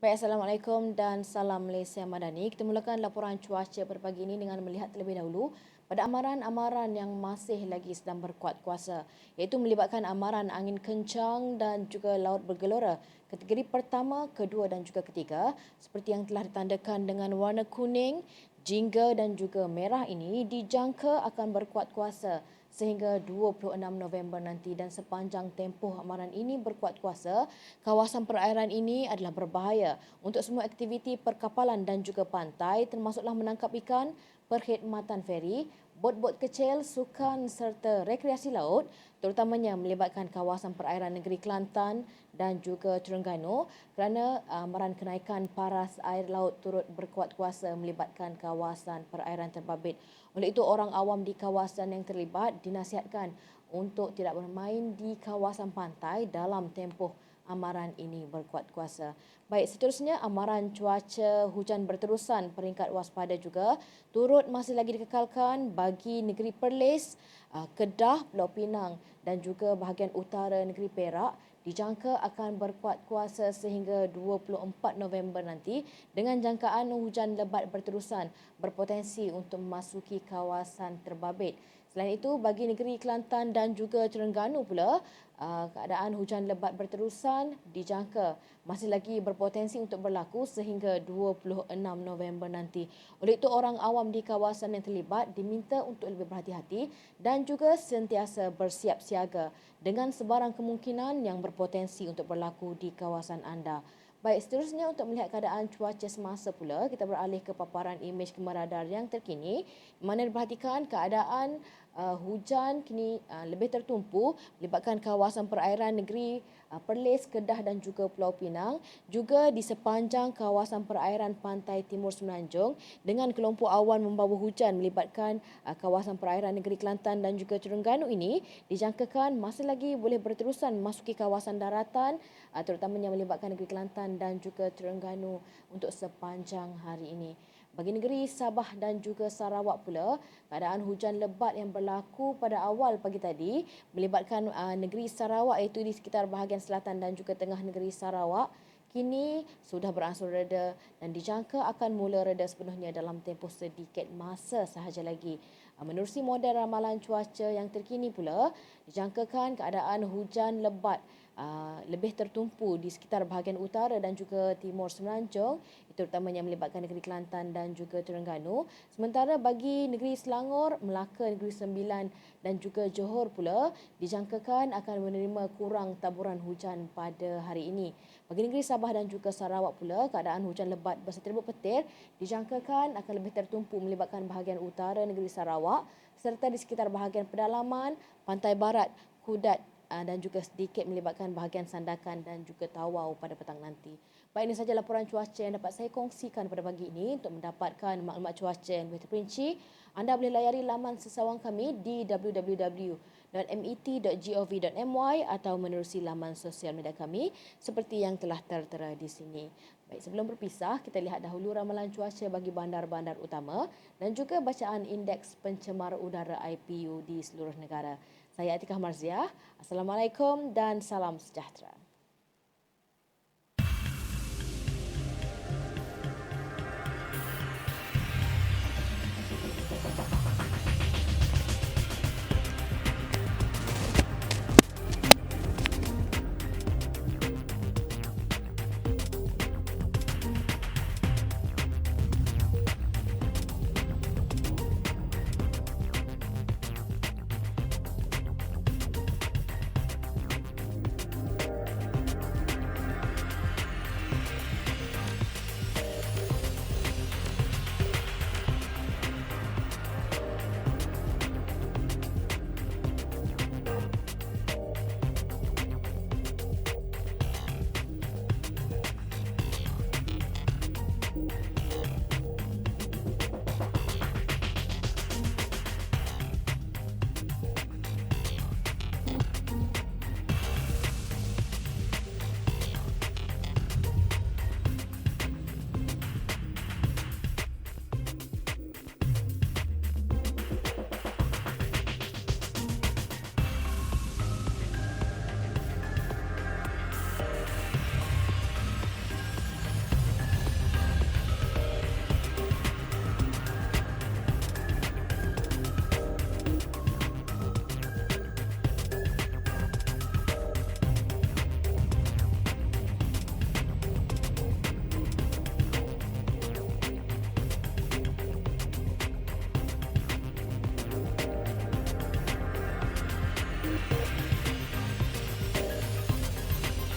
Baik, Assalamualaikum dan salam Malaysia Madani. Kita mulakan laporan cuaca pada pagi ini dengan melihat terlebih dahulu pada amaran-amaran yang masih lagi sedang berkuat kuasa iaitu melibatkan amaran angin kencang dan juga laut bergelora kategori pertama, kedua dan juga ketiga seperti yang telah ditandakan dengan warna kuning, jingga dan juga merah ini dijangka akan berkuat kuasa sehingga 26 November nanti dan sepanjang tempoh amaran ini berkuat kuasa, kawasan perairan ini adalah berbahaya untuk semua aktiviti perkapalan dan juga pantai termasuklah menangkap ikan, perkhidmatan feri, bot-bot kecil, sukan serta rekreasi laut terutamanya melibatkan kawasan perairan negeri Kelantan dan juga Terengganu kerana amaran kenaikan paras air laut turut berkuat kuasa melibatkan kawasan perairan terbabit. Oleh itu orang awam di kawasan yang terlibat dinasihatkan untuk tidak bermain di kawasan pantai dalam tempoh amaran ini berkuat kuasa. Baik, seterusnya amaran cuaca hujan berterusan peringkat waspada juga turut masih lagi dikekalkan bagi negeri Perlis, ah, Kedah, Pulau Pinang dan juga bahagian utara negeri Perak dijangka akan berkuat kuasa sehingga 24 November nanti dengan jangkaan hujan lebat berterusan berpotensi untuk memasuki kawasan terbabit. Selain itu, bagi negeri Kelantan dan juga Terengganu pula, uh, keadaan hujan lebat berterusan dijangka masih lagi berpotensi untuk berlaku sehingga 26 November nanti. Oleh itu, orang awam di kawasan yang terlibat diminta untuk lebih berhati-hati dan juga sentiasa bersiap siaga dengan sebarang kemungkinan yang berpotensi untuk berlaku di kawasan anda. Baik, seterusnya untuk melihat keadaan cuaca semasa pula, kita beralih ke paparan imej kamera radar yang terkini. Mana diperhatikan keadaan uh, hujan kini uh, lebih tertumpu melibatkan kawasan perairan negeri uh, Perlis, Kedah dan juga Pulau Pinang. Juga di sepanjang kawasan perairan pantai timur Semenanjung dengan kelompok awan membawa hujan melibatkan uh, kawasan perairan negeri Kelantan dan juga Terengganu ini dijangkakan masih lagi boleh berterusan memasuki kawasan daratan uh, terutamanya melibatkan negeri Kelantan dan juga Terengganu untuk sepanjang hari ini. Bagi negeri Sabah dan juga Sarawak pula, keadaan hujan lebat yang berlaku pada awal pagi tadi melibatkan uh, negeri Sarawak iaitu di sekitar bahagian selatan dan juga tengah negeri Sarawak kini sudah beransur reda dan dijangka akan mula reda sepenuhnya dalam tempoh sedikit masa sahaja lagi. Uh, menerusi model ramalan cuaca yang terkini pula, dijangkakan keadaan hujan lebat uh, lebih tertumpu di sekitar bahagian utara dan juga timur Semenanjung terutamanya melibatkan negeri Kelantan dan juga Terengganu. Sementara bagi negeri Selangor, Melaka, negeri Sembilan dan juga Johor pula dijangkakan akan menerima kurang taburan hujan pada hari ini. Bagi negeri Sabah dan juga Sarawak pula, keadaan hujan lebat berseterbut petir dijangkakan akan lebih tertumpu melibatkan bahagian utara negeri Sarawak serta di sekitar bahagian pedalaman, pantai barat, Kudat Ah, dan juga sedikit melibatkan bahagian sandakan dan juga tawau pada petang nanti. Baik, ini sahaja laporan cuaca yang dapat saya kongsikan pada pagi ini. Untuk mendapatkan maklumat cuaca yang lebih terperinci, anda boleh layari laman sesawang kami di www.met.gov.my atau menerusi laman sosial media kami seperti yang telah tertera di sini. Baik, sebelum berpisah, kita lihat dahulu ramalan cuaca bagi bandar-bandar utama dan juga bacaan indeks pencemar udara IPU di seluruh negara. Saya Atikah Marziah. Assalamualaikum dan salam sejahtera.